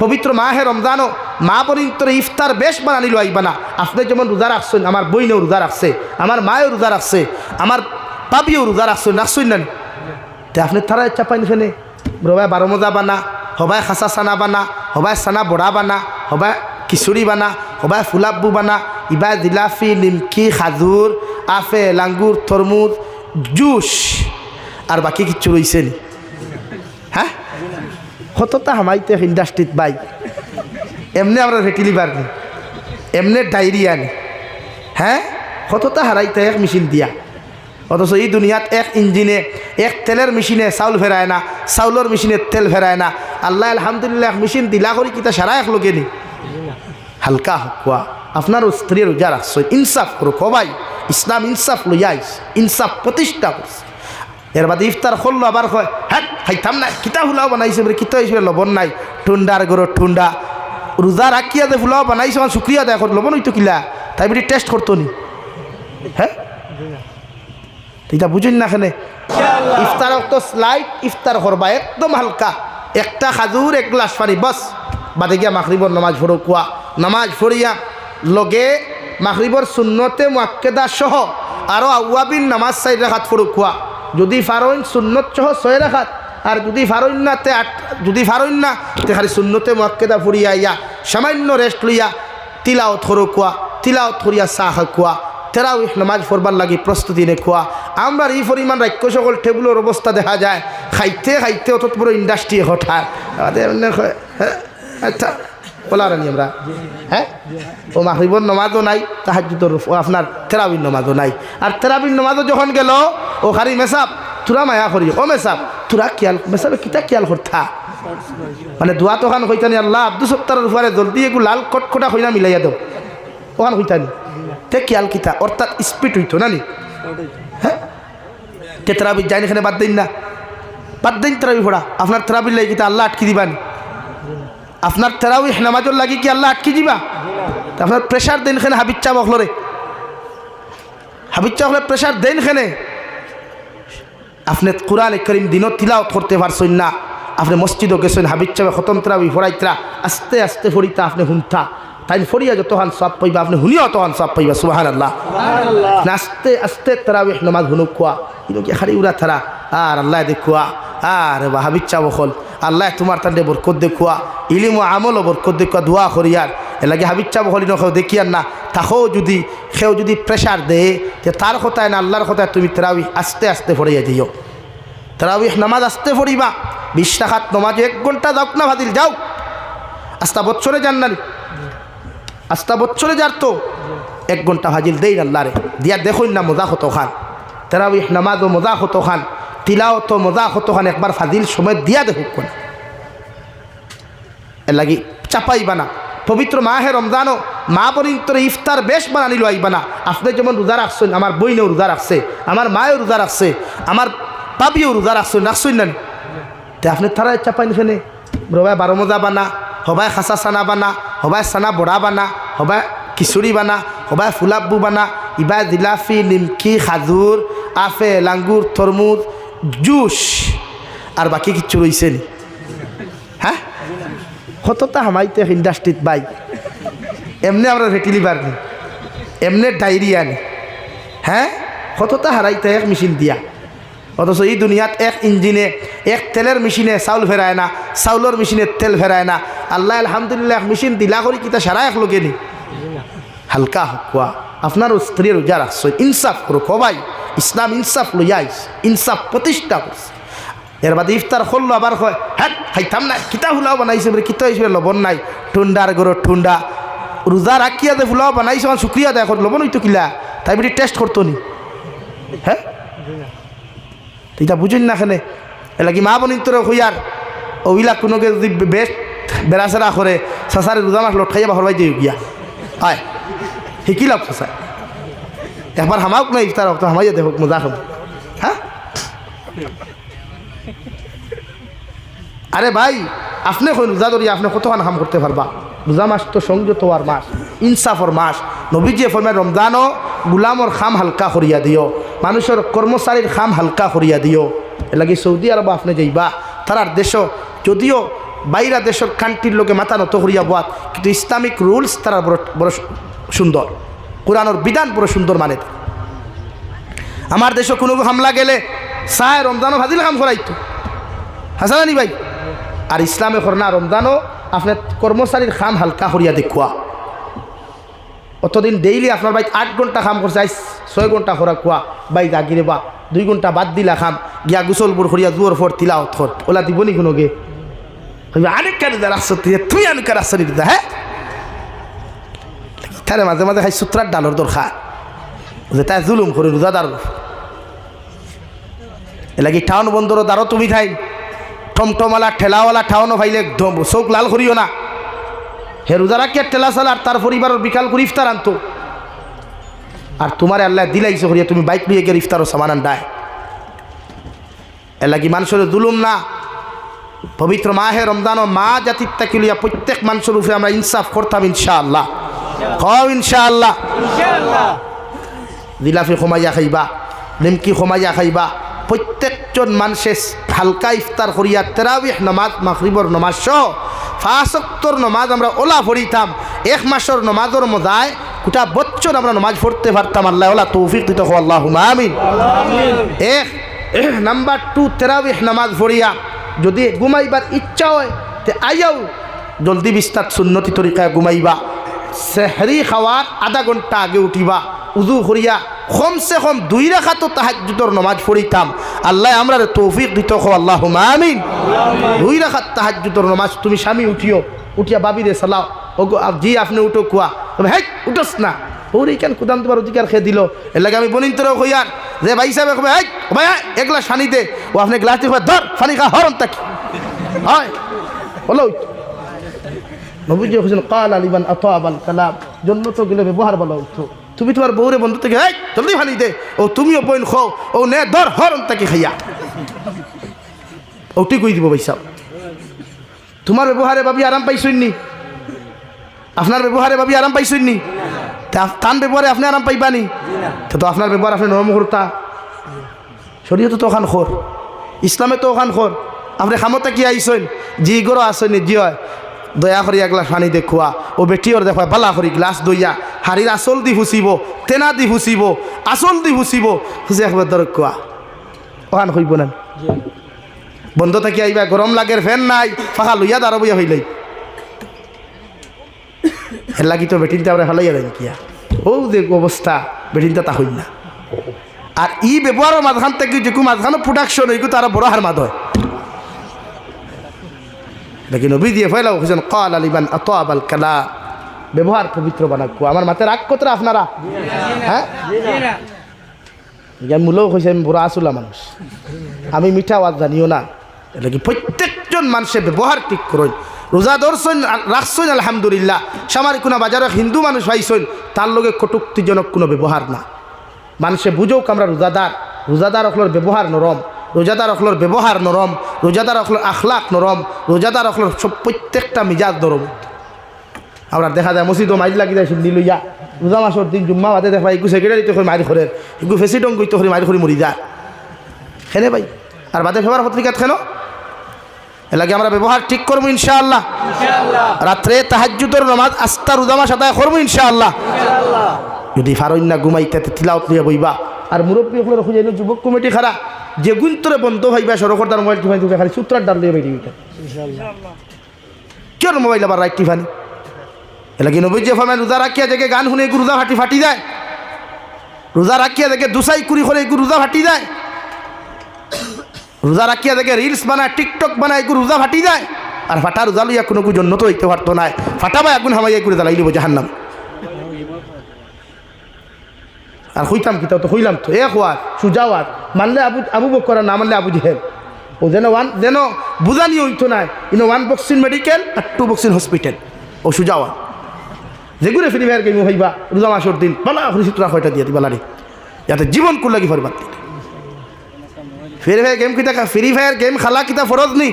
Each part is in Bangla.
পবিত্র মাহে রমজানও মা পরিন্তরে ইফতার বেশ বানানিল আইবানা আপনি যেমন রোজা রাখছেন, আমার বইনেও রোজা রাখছে, আমার মায়েও রোজা রাখছে, আমার পাবিও রোজা রাখছেন রাখছেন না তে আপনি তারা ইচ্ছা পাইন ফেনে রবাই বারো মজা বানা হবাই খাসা সানা বানা হবাই সানা বড়া বানা হবাই খিচুড়ি বানা হবাই ফুলাব্বু বানা ইবাই জিলাফি, নিমকি, খাজুর, আপেল, আঙ্গুর, তরমুজ, জুস, আর বাকি কিচ্ছু রয়েছে নি। কতটা হামাইতে ইন্ডাস্ট্রিত বাই। এমনি আমরা ভেটিলি পারনি এমনি ডায়রিয়া নি হ্যাঁ? কতটা হারাইতে এক মেশিন দিয়া। অথচ এই দুনিয়াত এক ইঞ্জিনে এক তেলের মেশিনে চাউল ফেরায় না চাউলের মেশিনে তেল ফেরায় না। আল্লাহ আলহামদুলিল্লাহ এক মেশিন দিলা করি কিতা সারা এক লোকে নি। হালকা হকুয়া। আপনার স্ত্রী রোজা রাখছো ইনসাফ করো কবাই। ইসলাম ইনসাফ লইয়াইস ইনসাফ প্রতিষ্ঠা করছে। এর বাদে ইফতার করল, আবার কয় হ্যাঁ খাইতাম না, কিতা ফুলাও বানাইছে? বলে, কিতা হিসেবে লবণ নাই ঠুন্ডার গরো ঠুন্ডা রোজা রাখিয়া দে ফুলাও বানাইছে, আমার শুক্রিয়া দেয় লবণ হইতো কিলা? তাই বলি, টেস্ট করতো নি? হ্যাঁ? এটা বুঝুন না এখানে ইফতার তো স্লাইট ইফতার করবা, একদম হালকা। একটা খাজুর, এক গ্লাস পানি, বস। বাদে গিয়া মাখরিবর নামাজ ফোড়ো কুয়া। নামাজ ফড়িয়া লগে মাখরিবর শূন্যতে মুয়াক্কেদা সহ আরও আউয়াবিন নামাজ চাই রেখাত ফোড়ো কুয়া। যদি ফারইন সুন্নত সহ ছয় রেখাত আর যদি ফারইন না তে আট যদি ফারইন না তে খালি শূন্যতে মক্কেদা ফুরিয়া ইয়া সামান্য রেস্ট লইয়া তিলাওত করো কুয়া তিলাওত করিয়া চাহ কুয়া তেরাও নামাজ পড়বার লাগি প্রস্তুতি নেখুয়া আমরা এই পরিমাণ রাক্য সকল টেবুলের অবস্থা দেখা যায় খাইতে খাইতে অত পুরো ইন্ডাস্ট্রি হঠাৎ। হ্যাঁ, আচ্ছা বলার নি আমরা। হ্যাঁ? ও মাহরিবর নমাজও নাই তাহাজুদর আপনার তেরাবিন নমাজও নাই। আর তেরাবিন নমাজও যখন গেল ও খারি মেসাব, তুরা মায়া করি। ও মেসাব, তুরা কিয়াল মেসাবে কিতা কিয়াল করতা? মানে দোয়া তোখান হইতানি আল্লাহ, আব্দুল সত্তারের উপরে জলদি এগু লাল কটকটা হইনা মিলাইয়া দেও ওখান হইতানি তে কিয়াল কিতা? অর্থাৎ স্পিড হইতো, না নি? হ্যাঁ তে তেরাবি যাই এখানে বাদ দিন না। বাদ দিন তেরাবি ফোড়া। আপনার তেরাবির লাগি কিতা আল্লাহ আটকি দিবানি? আপনার তেরাবি নামাজর লাগি কি আল্লাহ আটকি দিবা? তা আপনার প্রেশার দেন খানে হাবিজ চা বখলরে। হাবিজ চা হলে প্রেশার দেন খানে আপনি কোরআন করিম দিনও তিলাওত করতে পারছেন না। আপনি মসজিদও গেছেন হাবিজ চাবে খতম তেরাবি ফোড়াইতরা আস্তে আস্তে ফড়িতা আপনি হুনতা তাই ফরিয়া যতহান সব পাইবা আপনি শুনিও তখন সব পাইবা সুবাহান আল্লাহ আস্তে আস্তে তারাবি নমাজ হুনুক খোয়া। কিন্তু কি খালি উড়া থারা? আর আল্লাহ দেখুয়া আর বা হাবিচ্ছা বখল আল্লাহ তোমার তান্ডে বরকত দেখুয়া ইলিম ও আমল বরকত দেখুয়া দোয়া করিয়ার এলাকে হাবিচ্ছা বখল নখেও দেখিয়ার না। তাকেও যদি, সেও যদি প্রেশার দেয়, যে তার কথায় না আল্লাহর কথায় তুমি তেরাবি আস্তে আস্তে ফরিয়া দিও তেরাবি নামাজ আস্তে ফরিবা বিশ টাকাত নমাজ এক ঘণ্টা যাও না ভাদিল যাও আস্তা বছরে যান না আস্তা বছরে যার তো, এক ঘণ্টা ভাজিল দেই আল্লাহরে দিয়া দেখুন না মজা হতো খান। তেরাবি নামাজও মজা হতো খান। তিলাও তো মজা হতো খান। একবার ফাজিল সময় দিয়া দেখুক কোন। এর লাগি চাপাইবা না। পবিত্র মাহে রমজানও মা পরিন্তরে ইফতার বেশ বানানিল আইবানা আপনি যেমন রোজা রাখছেন, আমার বইনেও রোজা রাখছে, আমার মায়েও রোজা রাখছে, আমার পাবিও রোজা রাখছেন রাখছেন না তে আপনি তারা চাপাইন ফেনে রবাই বারো মজা বানা, হবাই খাসা সানা বানা, হবাই সানা বড়া বানা, হবাই খিচুড়ি বানা, হবাই ফুলাব্বু বানা, ইবাই জিলাফি, নিমকি খাজুর আপেল আঙ্গুর তরমুজ জুস আর বাকি কিচ্ছু রয়েছে নি কতটা হামাইতে ইন্ডাস্ট্রিত বাই। এমনি আমরা ভেটিলি পারনি এমনি ডায়রিয়া নি হ্যাঁ? কতটা হারাইতে এক মেশিন দিয়া। অথচ এই দুনিয়াত এক ইঞ্জিনে, এক তেলের মেশিনে চাউল ফেরায় না চাউলের মেশিনে তেল ফেরায় না। আল্লাহ আলহামদুলিল্লাহ, মেশিন দিলা করি কিতা সারা এক লোকে নি। হালকা হকুয়া আপনার স্ত্রী রোজা রাখছো ইনসাফ করো, কবাই। ইসলাম ইনসাফ লইয়াইস ইনসাফ প্রতিষ্ঠা করছে। এর বাদে ইফতার করল আবার কয় হ্যাঁ খাইতাম না, কিতা ফুলাও বানাইছে বলে, কিতা হিসেবে লবণ নাই ঠুন্ডার গরো ঠুন্ডা রোজা রাখিয়া দে, ফুলাও বানাইছে আমার শুক্রিয়া দেয় এখন লবণ হইতো কিলা? তাই বলি টেস্ট করতো নি। হ্যাঁ? এটা বুঝুন না এখানে এলাকি মা বনিন তোর হইয়ার ওইলা কোনোকে যদি বেশ বেড়াচেরা করে, চাচারে রোজা মাছ লট খাইয়া বাহর দিয়ে গিয়া। আয় শিকি লাভ চাচা? একবার হামাওক না ইফতার হোক, তো হামাইয়া দেখুক মজা খাব হ্যাঁ? আরে ভাই, আপনি কই রোজা ধরি আপনি কতক্ষণ হাম করতে পারবা? রোজা মাস তো সংযত আর মাস, ইনসাফর মাস। নবীজিয়ে ফরমায়, রমজানও গুলামর খাম হালকা করিয়া দিও, মানুষের কর্মচারীর খাম হালকা করিয়া দিও। এলাকি সৌদি আরব আপনি যাইবা, তারার দেশ যদিও বাইরা দেশের কান্ট্রির লোকে মাথা নত করিয়া বাত কিন্তু ইসলামিক রুলস তারা বড় বড় সুন্দর। কোরআনোর বিধান বড় সুন্দর মানে। আমার দেশে কোনো হামলা গেলে সায় রমজানও ভাজিল কাম করাইতো। হাসানি ভাই আর ইসলামে করনা রমজানও আপনার কর্মচারীর খাম হালকা করিয়া দেখুয়া। অতদিন ডেইলি আপনার বাইক আট ঘণ্টা কাম করছে, আইস ছয় ঘণ্টা খরা খোয়া বাইক আগিরে বা, দুই ঘণ্টা বাদ দিলা খাম, গিয়া গুসলপুর করিয়া জুয়ার ফর তিলা অথর ওলা দিব নি কোনো গে? আরেক কারে দা তুই আনু কার রাস্তা দিতে হ্যাঁ তারে মাঝে মাঝে খাই সুত্রার ডালর দরকার যে তাই জুলুম করে রোজাদার এলাকি টাউন বন্দর দ্বারও তুমি থাই টমটমালা, ঠেলাওয়ালা ঠাউনো ভাইলে চোখ লাল করিও না। হে রোজারা কে ঠেলা চালা চালার তার পরিবারের বিকাল করে ইফতার আনতো। আর তোমার আল্লাহ দিলাইছে করিয়া তুমি বাইক নিয়ে গিয়ে ইফতারও সামান আনডায় এলাকি মানুষের দুলুম না। পবিত্র মাহে রমজান ও মা জাতির তাকিলিয়া প্রত্যেক মানুষের উপরে আমরা ইনসাফ করতাম ইনশাআল্লাহ। কও ইনশাআল্লাহ। জিলাফি সোমাইয়া খাইবা, নিমকি সোমাইয়া খাইবা, প্রত্যেকজন মানুষে হালকা ইফতার করিয়া তেরাবিহ নমাজ মাগরিবর নমাজ সহ ফাঁসক্তর নমাজ আমরা ওলা পড়িতাম এক মাসের নমাজের মজায় গোটা বছর আমরা নমাজ পড়তে পারতাম। আল্লাহ ওলা তৌফিক দিত আল্লাহ আমিন। এক, নাম্বার টু, তেরাবিহ নামাজ পড়িয়া যদি ঘুমাইবার ইচ্ছা হয়, তে আইয়াও জলদি বিস্তার সুন্নতি তরিকায় ঘুমাইবা। সেহরি খাওয়ার আধা ঘণ্টা আগে উঠিবা। উজু করিয়া কমসে কম দুই রেখা তো তাহাজুদর নমাজ পড়িতাম। আল্লাহ আমরা তৌফিক দিত হো আল্লাহ আমিন। দুই রেখা তাহাজুদর নমাজ তুমি স্বামী উঠিও, উঠিয়া বাবি রে সালাও ও জি, আপনি উঠো, কুয়া। তবে হ্যাঁ উঠোস না। ওর কেন কুদাম তোমার অধিকার খেয়ে দিল? এর লাগে আমি বনিন তোর হইয়ার। যে ভাই সাহেব কবে হ্যাঁ ভাই এক গ্লাস পানি দে। ও আপনি গ্লাস দিয়ে ধর পানি খা হরন তাকি হয়। বলো। নবীজি হোসেন কাল আলিবান আত আবাল কালাম। জন্য তো গেলে ব্যবহার বলো, উঠো। তুমি তোমার বউরে বন্ধু থেকে জলদি পানি দে। ও, তুমিও বইন খো ও, নে, ধর হরন তাকে খাইয়া। ওটি কই দিব ভাই সাহেব তোমার ব্যবহারে ভাবি আরাম পাইছইনি আপনার ব্যবহারে ভাবি আরাম পাইছইনি তান ব্যবহারে আপনি আরাম পাইবানি? তো আপনার ব্যবহার আপনি নরম করতা। শরীয়ত তো ওখান খোর। ইসলামে তো ওখান খোর। আপনি খামতে কি আইসইন? জি গরো আসইনি জি হয়। দয়া করি এক গ্লাস পানি দেখুয়া ও বেটিওর দেখুয়া বালা করি, গ্লাস দইয়া। হাড়ির আসল দি হুচিব তেনা দি হুচিব আসল দি হুচিব হুচি একবার দর কোয়া ওখান হইব না বন্ধ থাকি আইবা গরম লাগের ফ্যান নাই ফাঁকা লইয়া দাঁড়ো বইয়া হইলাই এর লাগি তো বেটিনটা আমরা হালাইয়া দেন কিয়া। ও যে অবস্থা বেটিনটা তা হইল না। আর ই ব্যবহারের মাঝখান থেকে যে মাঝখানে প্রোডাকশন এইগুলো তারা বড় হার মাদ হয়। দেখি নবী দিয়ে ফেলাও হুসেন কল আলিবান আত আবাল কালা ব্যবহার পবিত্র বানাকু। আমার মাতে রাগ কতরা আপনারা? হ্যাঁ? মূলও হয়েছে আমি বুড়া আসুলা মানুষ। আমি মিঠা আওয়াজ জানিও না। এটা কি প্রত্যেকজন মানুষের ব্যবহার ঠিক করুন। রোজা ধরছেন, রাখছেন, আলহামদুলিল্লাহ। সামার কোনো বাজারে হিন্দু মানুষ পাইছেন তার লগে কটুক্তিজনক কোনো ব্যবহার না। মানুষে বুঝোক আমরা রোজাদার। রোজাদার অখলোর ব্যবহার নরম। রোজাদার অখলোর ব্যবহার নরম। রোজাদার অখলোর আখলাক নরম। রোজাদার অখলোর সব প্রত্যেকটা মিজাজ নরম। আমরা দেখা যায় মসজিদও মাইজ লাগি যায় শুনি লইয়া। রোজা মাসের দিন জুম্মা বাদে দেখা একটু সেক্রেটারিতে করে মারি করে একটু ফেসিডং করতে করে মারি করে মরি যায়। খেলে ভাই। আর বাদে ফেবার পত্রিকাত খেলো এলাকে আমরা ব্যবহার ঠিক করব ইনশাআল্লাহ। রাত্রে তাহাজ্জুদর নামাজ আস্তা রোজামা সাদায় করব ইনশাআল্লাহ। যদি ফারইন না ঘুমাইতে তিলাওত লিয়া বইবা আর মুরব্বী হলে খুঁজে যুবক কমিটি খারা যে গুন্তরে বন্ধ ভাইবা সরকার তার মোবাইল টিফানি খালি সূত্রার ডাল দিয়ে উঠে কেন মোবাইল আবার রাইট টিফানি এলাকি নবী যে ফরমায় রোজা রাখিয়া দেখে গান শুনে রোজা ফাটি ফাটি যায়। রোজা রাখিয়া দেখে দুসাই কুড়ি করে এগু রোজা ফাটি যায়। রোজা রাখিয়া দেখে রিলস বানায় টিকটক বানায়, এগু রোজা ফাটি যায়। আর ফাটা রোজা লইয়া কোনো জন্য তো হইতে পারতো না। ফাটা বা আগুন হামাইয়া করে জ্বালাই দিব জাহান্নাম। আর হইতাম কি তো হইলাম তো। এ হওয়ার সুজাওয়ার, মানলে আবু আবু বকর না মানলে আবু জেহেল। ও যেন ওয়ান যেন বুঝানি হইতো নাই। ইনো ওয়ান বক্সিন মেডিকেল আর টু বক্সিন হসপিটাল। ও যে ঘুরে ফিরি ভাই গেমি ভাইবা রোজা মাসর দিন বালা হরিষিত রাখ, এটা দিয়ে দিবা লারে ইয়াতে জীবন কুল্লাগি ফরবার দিন ফ্রি ফায়ার গেম কিতা ফ্রি ফায়ার গেম খেলা কিতা ফরজ নি?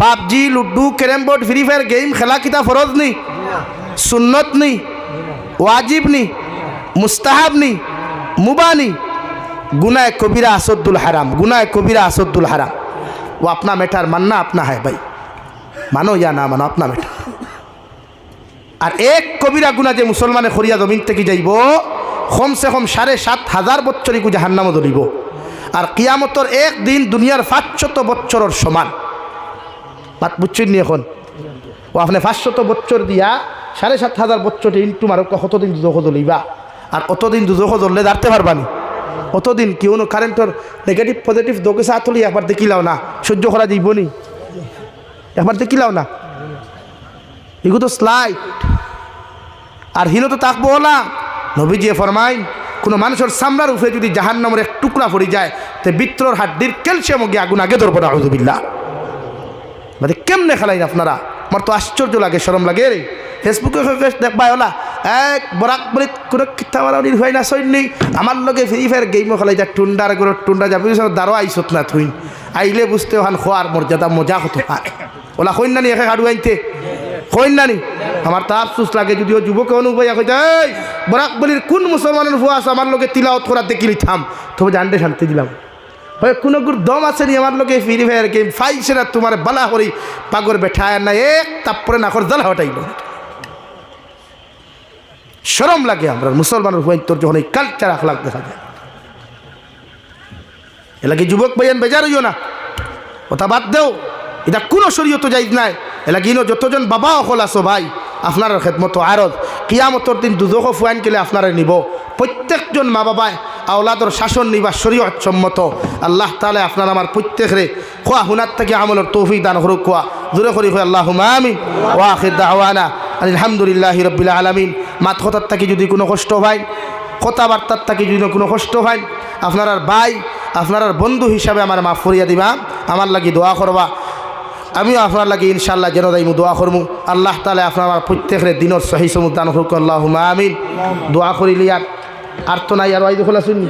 PUBG, ludo, carrom board, Free Fire game খেলা কিতা ফরজ নি? সুন্নত নি? ওয়াজিব নি? মুস্তাহাব নি? মুবানি গুনায় কবিরা আসদুল হারাম, গুনায় কবিরা আসদুল হারাম। ও আপনা মেটার মাননা আপনা হয় ভাই। মানো ইয়া না মানো, আপনা মেটার। আর এক কবিরা গুণা যে মুসলমানে খরিয়া জমিন থেকে যাইব, কমসে কম সাড়ে সাত হাজার বছর ইকু জাহান্নামও ধরিব আর কিয়ামতর এক দিন দুনিয়ার পাঁচশত বছরের সমান। বাত বুঝছেন নি এখন? ও আপনি পাঁচশত বছর দিয়া সাড়ে সাত হাজার বছর ইন্টু মারো কতদিন দুজখ ধরিবা আর অতদিন দুজখ ধরলে দাঁড়তে পারবানি অতদিন কেউ কারেন্টর নেগেটিভ পজিটিভ দোকে চা তুলি একবার দেখিলাও না, সহ্য করা যাইব নি? একবার দেখিলাও না? এগুলো তো স্লাইড আর হিনো তো তাকবো না নবীজিয়ে ফরমাইন, কোনো মানুষের সামরার উপরে যদি জাহান নামের এক টুকরা পড়ে যায়, তো বিত্রর হাড্ডির ক্যালসিয়াম গিয়ে আগুন আগে ধরবো না আহমদুবিল্লা মানে কেমনে খেলাইন আপনারা? আমার তো আশ্চর্য লাগে সরম লাগে রে। ফেসবুকে দেখবাই ওলা, এক বরাক বলি কোনো কিতা বাড়ি হয় না সৈন্য। আমার লগে ফ্রি ফায়ার গেমও খেলাই যা টুন্ডার করে টুন্ডা যাবি দাঁড়ো আইসত না তুই আইলে বুঝতে ওখান খোয়ার মর্যাদা, মজা হতো ওলা কইন নানি একে হাডু আনতে কইন নানি? আমার তো আফসুস লাগে, যদিও যুবক অনুভব কইতে, এই, বরাক বলির কোন মুসলমানের ভুয়া আছে? আমার লোকে তিলাওত করা দেখিলি থাম। তবে জানতে শান্তি দিলাম। হয়, কোনো গুর দম আছে নি? আমার লোকে ফ্রি ফায়ার গেম ফাইছে না তোমার বালা করি পাগর বেঠায় না এক তারপরে না করে জ্বালা হটাইল সরম লাগে আমরা, মুসলমানের হুয়াই তোর যখন এই কালচার আখলাক দেখা যায়। এলাকি যুবক ভাইয়ান বেজার হইও না। কথা বাদ দেও, এটা কোনো শরীয়ত যাই নাই। এলাকি ইনো যতজন বাবা অকল আছো ভাই আপনার খেদমতো আরত কিয়ামতর দিন দুদক ফুয়াইন কেলে আপনারা নিব? প্রত্যেকজন মা বাবায় আওলাদর শাসন নিবা শরীয়ত সম্মত। আল্লাহ তালে আপনার আমার প্রত্যেকরে খোয়া হুনার থেকে আমলের তৌফিক দান হরুক খোয়া দূরে করি হয় আল্লাহ আমিন। ওয়াখির দাওয়ানা আলহামদুলিল্লাহ রবিল আলমিন। মাত কথার থাকি যদি কোনো কষ্ট হয় কথাবার্তার থাকি যদি কোনো কষ্ট হয় আপনার ভাই আপনার বন্ধু হিসাবে আমার মা ফরিয়া দিবা। আমার লাগি দোয়া করবা আমিও আপনার লাগে ইনশাল্লাহ যেন দাইমু দোয়া করমু। আল্লাহ তালে আপনার প্রত্যেক প্রত্যেকের দিনের সহি সমুদ্দান হুক আল্লাহ আমিন। দোয়া করিলি আর তো নাই, আর ওই দেখলা শুনি